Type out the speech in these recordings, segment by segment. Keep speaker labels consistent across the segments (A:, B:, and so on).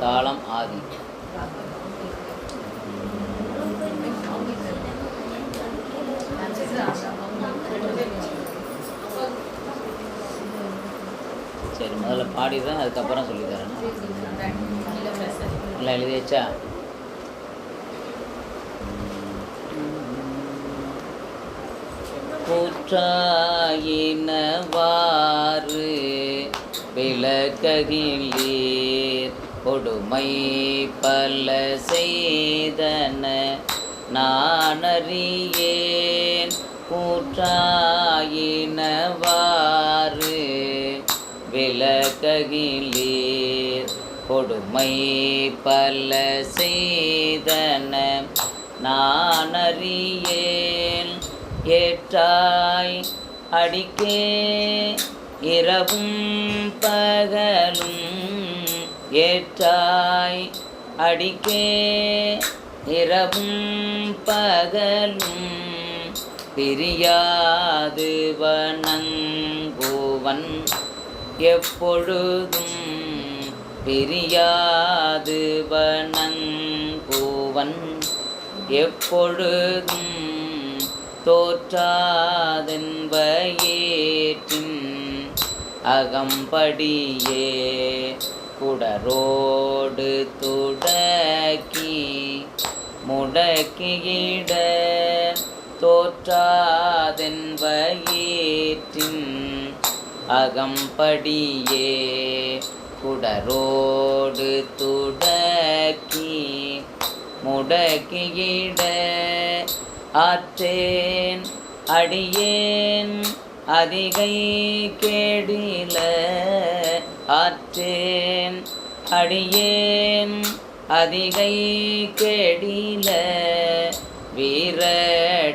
A: தாளம் ஆதி. சரி முதல்ல பாடிடுறேன் அதுக்கப்புறம் சொல்லித்தரேன். நல்லா எழுதியாச்சா? கூற்றாயினவாறு விளக்ககிலே கொடுமை பல செய்தன நானறியேன் கூற்றாயினவாறு விளக்ககிலீர் கொடுமை பல செய்தன நானறியேன் ஏற்றாய் அடிக்கே இரவும் பகலும் ஏற்றாய் அடிக்கே இரவும் பகலும் பிரியாது வணங்குவன். எப்பொழுதும் பிரியாது வணங்குவன். எப்பொழுதும் தோற்றாதென்பயேற்றின் அகம்படியே குடரோடு துடக்கி முடக்கியிட தோற்றாதென்பயேற்றின் அகம்படியே. குடரோடு துடக்கி முடக்கியிட ஆற்றேன் அடியேன் அதிகை கேடில ஆற்றேன் அடியேன் அதிகை கெடில வீரட்டான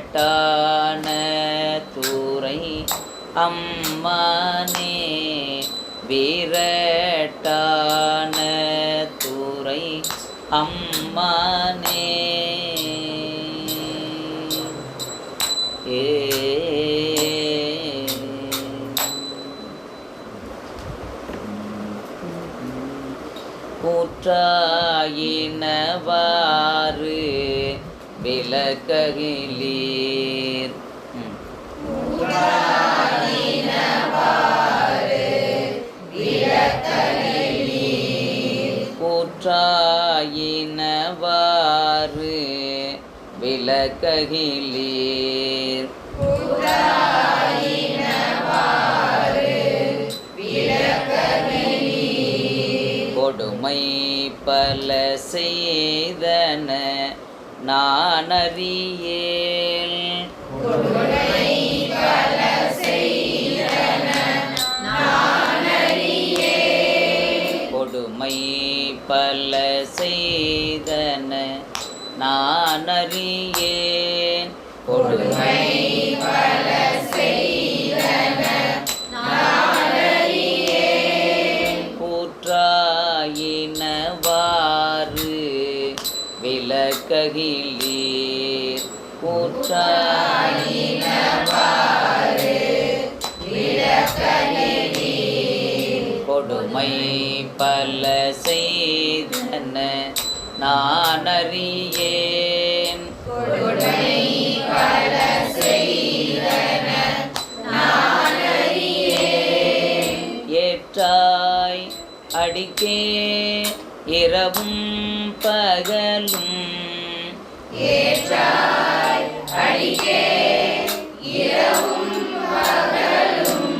A: தூரை அம்மானே வீரட்டான தூரை அம்மானே. கூற்றாயினவாறு விளக்ககிலீர். கூற்றாயினவாறு விளக்ககிலீர். பல செய்தன நானறியேல். கொடுமை பல செய்தன நானறியேன் கொடுமை கொடுமை பல செய்தன நானறியேன் ஏற்றாய் அடிக்கே இரவும் பகலும். ஏற்றாய் அடிக்கே இரவும் பகலும்.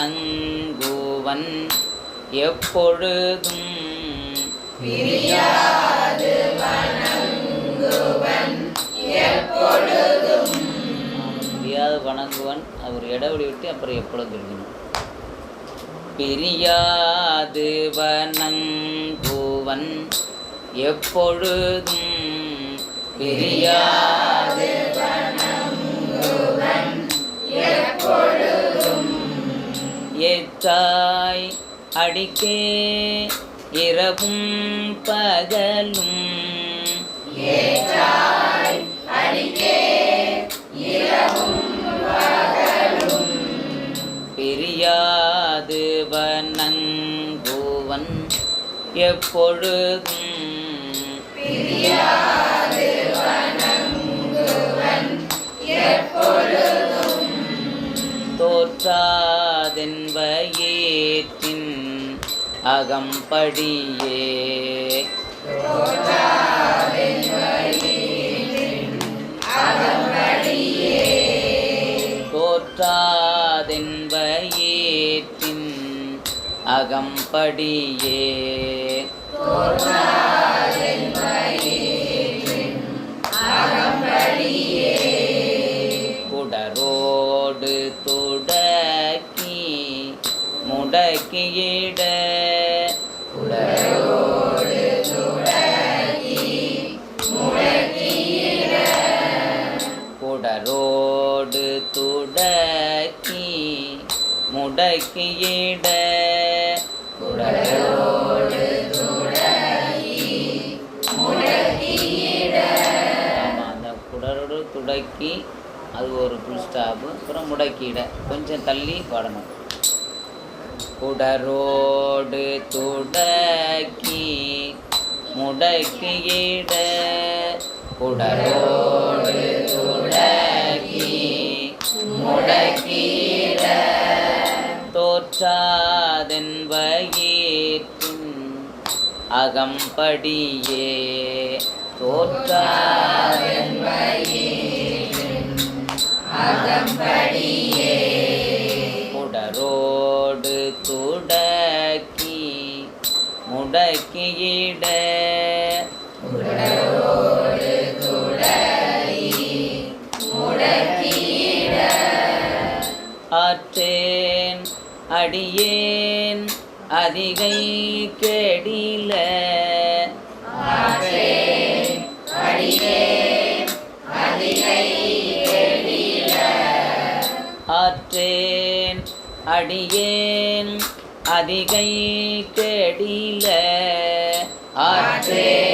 A: வணங்குவன். எப்பொழுதும் முடியாது வணங்குவன். அவர் இடைவெளி விட்டு அப்புறம் எப்பொழுதும் இருக்கணும் பிரியாது வனங்குவன் எப்பொழுதும் பிரியாது ஏற்றாய் அடிக்கே இரவும் பகலும். பிரியாது வனங்குவன் எப்பொழுதும் தோற்றாதென்பயேற்றின் அகம்படியே. தோற்றாதென்பயேற்றின் அகம்படியே. குடரோடு துடக்கி முடக்கியிட குடரோடு துடக்கி முடக்கியிட. ஆமாம் அந்த குடரோடு துடக்கி அது ஒரு ஃபுல் ஸ்டாப்பு அப்புறம் முடக்கிட கொஞ்சம் தள்ளி பாடணும். குடரோடு துடக்கி முடக்கிட குடரோடு துடக்கி முடக்கிட தோற்றாதென்பயிற்றின் அகம்படியே. தோற்றாதென்பயிற்றின் அகம்படியே. துடக்கி முடக்கியிட. ஆற்றேன் அடியேன் அதிகை கெடில. ஆற்றேன் அடியேன் அதிகை கெடில ஆற்றேன்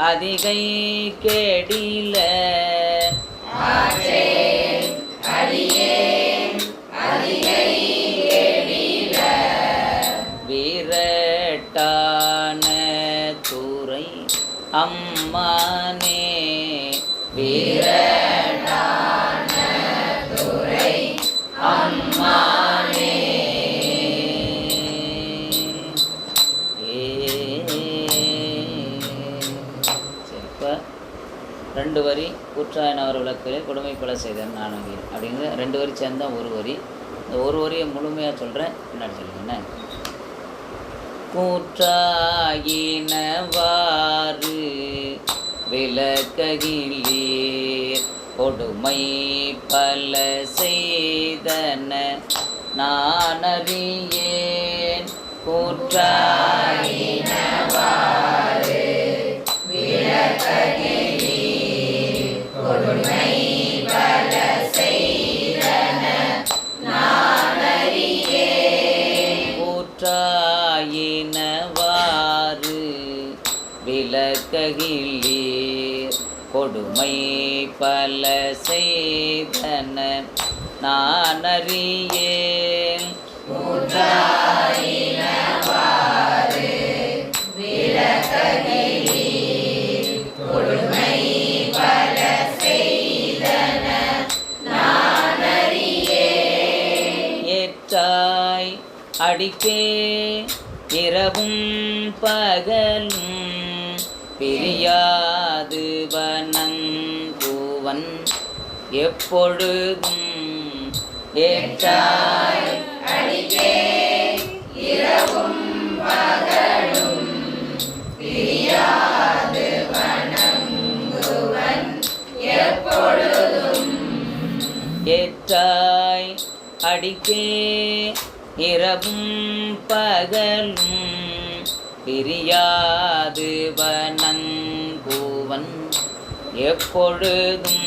A: அதிகை கேடில ரெண்டு வரி கூற்றாயனவர் விளக்கிலே கொடுமை கொலை செய்தேன் நான் அங்கே அப்படிங்கிற ரெண்டு வரி சேர்ந்தா ஒரு வரி. இந்த ஒரு வரியை முழுமையாக சொல்கிறேன் பின்னாடி சொல்லுங்க கூற்றாயினவாறு விளக்ககிலீர் கொடுமை பல செய்தன நான் அறியேன். கூற்றாயினவாறு கூற்றாயினவாறு கொடுமை பல செய்தன நான் அறியேன் ஏற்றாய் அடிக்கே இரவும் பகலும் பிரியாது வனங்குவன்
B: எப்பொழுதும் ஏற்றாய் ஏற்றாய் அடிக்கே இரவும் பகலும் பிரியாது வனங்குவன் எப்பொழுதும்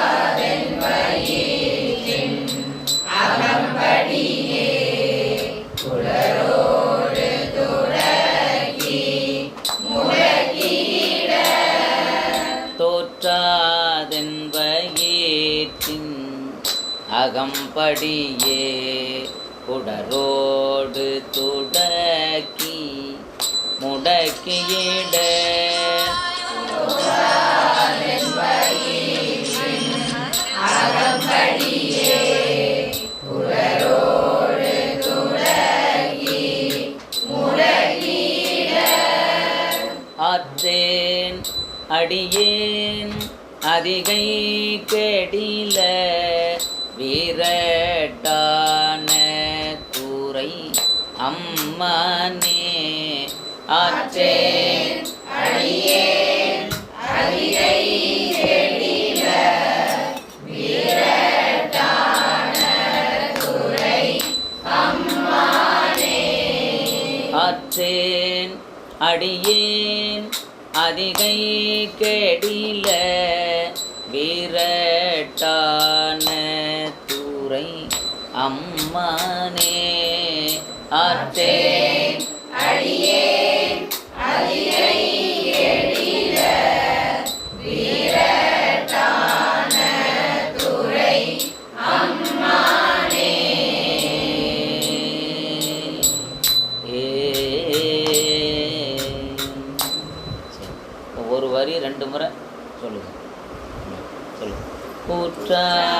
B: தோற்றாதென்பயிற்றின் அகம்படியே குடரோடு துடக்கி முடக்கியிட அடியேன். அதிகை கெடில வீரட்டான கூரை அம்மானே. ஆற்றேன் ஆற்றேன் அடியேன். அதிகை கெடில விரட்டான துறை அம்மானே அத்தே அடியே அதிகை Yeah.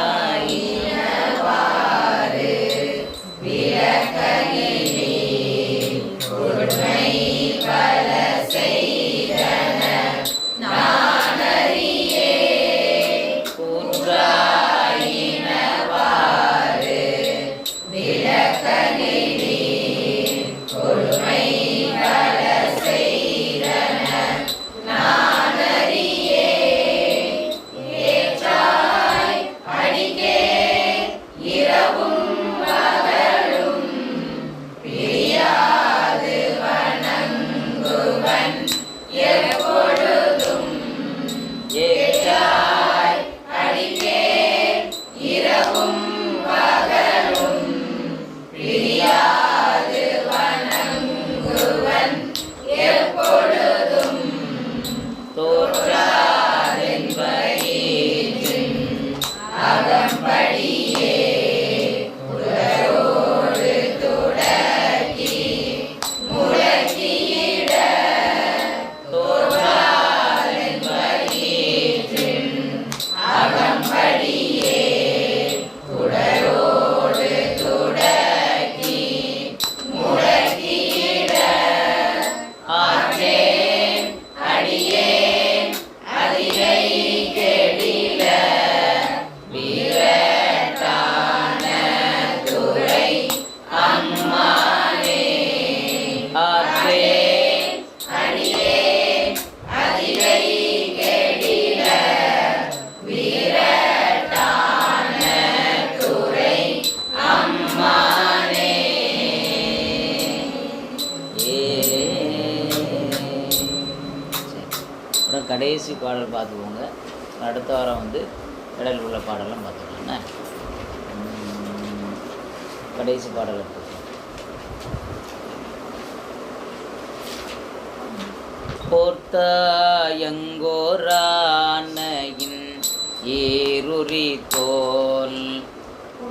B: பாடல் பார்த்துக்கோங்க. அடுத்த வாரம் வந்து இடையில் உள்ள பாடலாம் பார்த்துக்கலாம். என்ன? உம், கடைசி பாடல் எடுத்துக்கலாம். போர்த்தாயங்கோரானையின்
A: ஏருரி தோல்.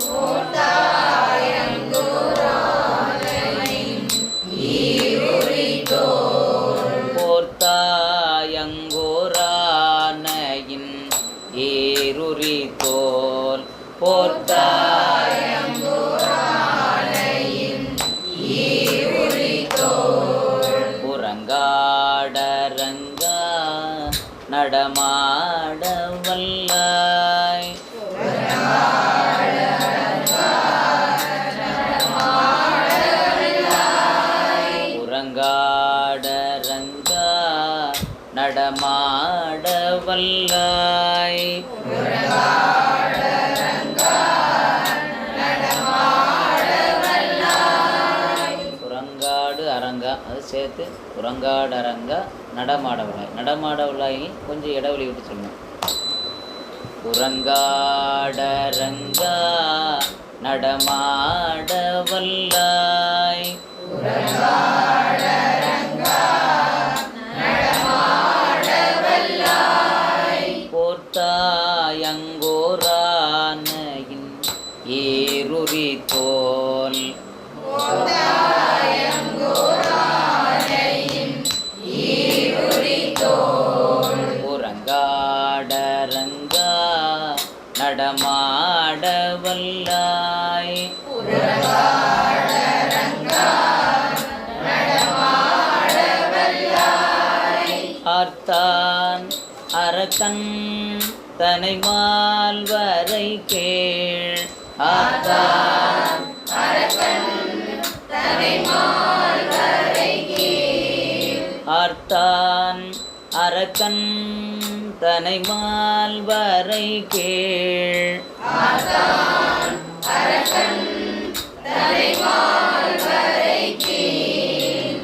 A: போர்த்தாயங்க புறங்காடரங்கா நடமா புறங்காடு அரங்கா நடமாடவளாய் கொஞ்சம் இடைவெளி விட்டு சொல்லணும் புறங்காடரங்கா நடமாட அரக்கன் தனை மால்வரை கேள். ஆர்த்தான் ஆர்த்தான் அரக்கன் தனை மால்வரை கேள்.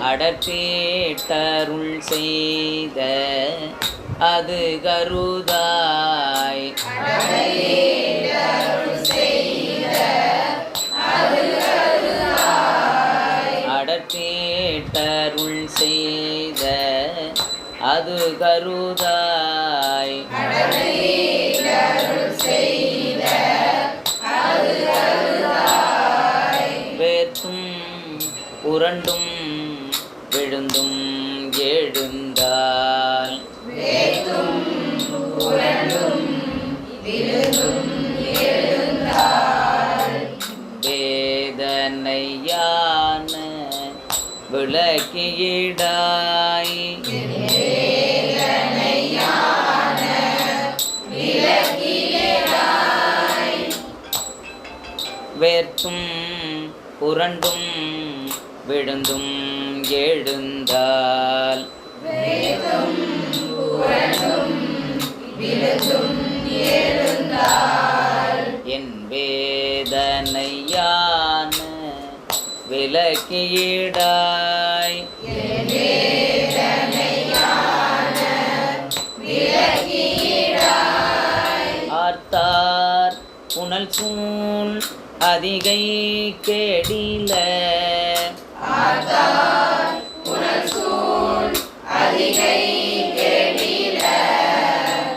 A: அடற்றேட்டருள் செய்த அது கருதாய். அடற்றேட்டருள் செய்த அது கருதாய். புரண்டும் விளக்கியிடாய். வேர்த்தும் புரண்டும் விழுந்தும் எழுந்தால். என் வேதனையான விலக்கியிடாய் ஆர்த்தார் புனல் சூழ் அதிகை கேடில.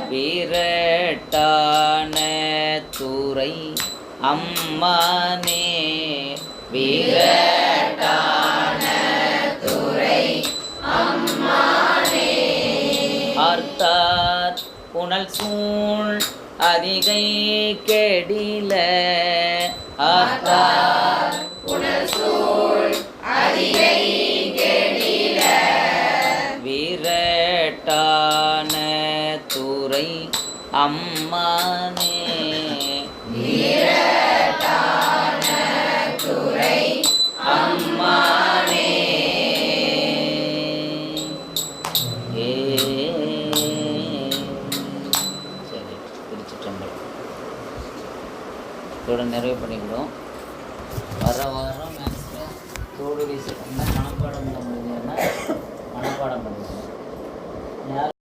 A: வீரட்டான துறை அம்மானே. சூழ் அதிகை கெடில. விரட்டான துறை அம்மானே.